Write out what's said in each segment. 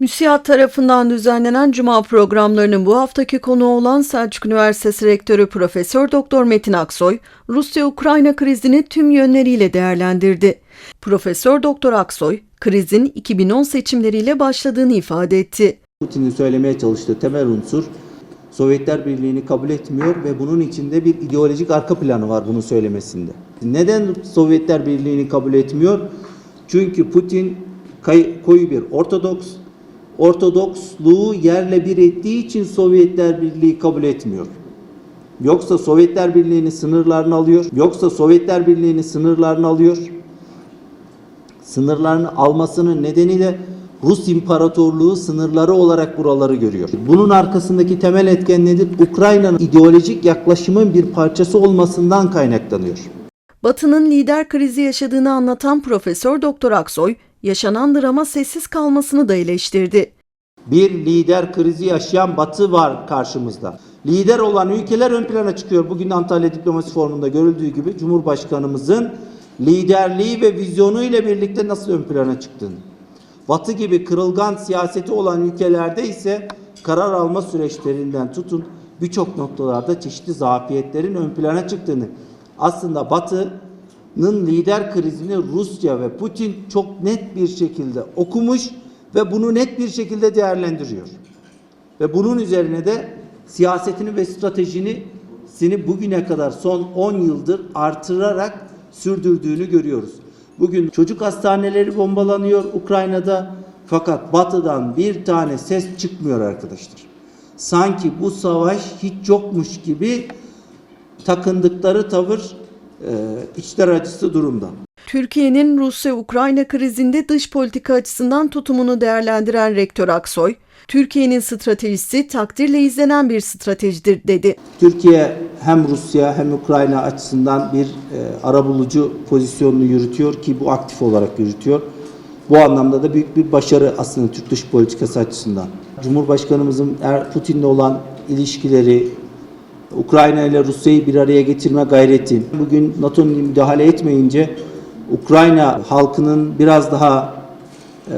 MÜSİAD tarafından düzenlenen Cuma programlarının bu haftaki konuğu olan Selçuk Üniversitesi Rektörü Profesör Doktor Metin Aksoy, Rusya-Ukrayna krizini tüm yönleriyle değerlendirdi. Profesör Doktor Aksoy, krizin 2010 seçimleriyle başladığını ifade etti. Putin'in söylemeye çalıştığı temel unsur Sovyetler Birliği'ni kabul etmiyor ve bunun içinde bir ideolojik arka planı var bunun söylemesinde. Neden Sovyetler Birliği'ni kabul etmiyor? Çünkü Putin koyu bir Ortodoks, Ortodoksluğu yerle bir ettiği için Sovyetler Birliği kabul etmiyor. Yoksa Sovyetler Birliği'nin sınırlarını alıyor. Yoksa Sovyetler Birliği'nin sınırlarını alıyor sınırlarını almasının nedeniyle Rus İmparatorluğu sınırları olarak buraları görüyor. Bunun arkasındaki temel etken nedir? Ukrayna'nın ideolojik yaklaşımın bir parçası olmasından kaynaklanıyor. Batı'nın lider krizi yaşadığını anlatan Profesör Doktor Aksoy, yaşanan drama sessiz kalmasını da eleştirdi. Bir lider krizi yaşayan Batı var karşımızda. Lider olan ülkeler ön plana çıkıyor. Bugün Antalya Diplomasi Forumu'nda görüldüğü gibi Cumhurbaşkanımızın liderliği ve vizyonu ile birlikte nasıl ön plana çıktığını. Batı gibi kırılgan siyaseti olan ülkelerde ise karar alma süreçlerinden tutun birçok noktalarda çeşitli zafiyetlerin ön plana çıktığını. Aslında Batı'nın lider krizini Rusya ve Putin çok net bir şekilde okumuş ve bunu net bir şekilde değerlendiriyor. Ve bunun üzerine de siyasetini ve stratejini sini bugüne kadar son 10 yıldır artırarak sürdürdüğünü görüyoruz. Bugün çocuk hastaneleri bombalanıyor Ukrayna'da fakat batıdan bir tane ses çıkmıyor arkadaşlar. Sanki bu savaş hiç yokmuş gibi takındıkları tavır içler acısı durumda. Türkiye'nin Rusya-Ukrayna krizinde dış politika açısından tutumunu değerlendiren Rektör Aksoy, Türkiye'nin stratejisi takdirle izlenen bir stratejidir dedi. Türkiye hem Rusya hem Ukrayna açısından bir e, arabulucu pozisyonunu yürütüyor ki bu aktif olarak yürütüyor. Bu anlamda da büyük bir başarı aslında Türk dış politikası açısından. Cumhurbaşkanımızın er- Putin'le olan ilişkileri, Ukrayna ile Rusya'yı bir araya getirme gayreti. Bugün NATO'nun müdahale etmeyince Ukrayna halkının biraz daha e,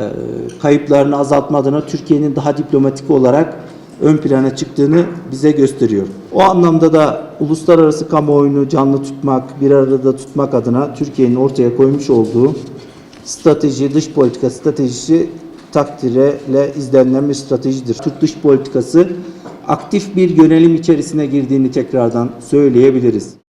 kayıplarını azaltma adına Türkiye'nin daha diplomatik olarak ön plana çıktığını bize gösteriyor. O anlamda da uluslararası kamuoyunu canlı tutmak, bir arada tutmak adına Türkiye'nin ortaya koymuş olduğu strateji, dış politika stratejisi takdirle izlenilen bir stratejidir. Türk dış politikası aktif bir yönelim içerisine girdiğini tekrardan söyleyebiliriz.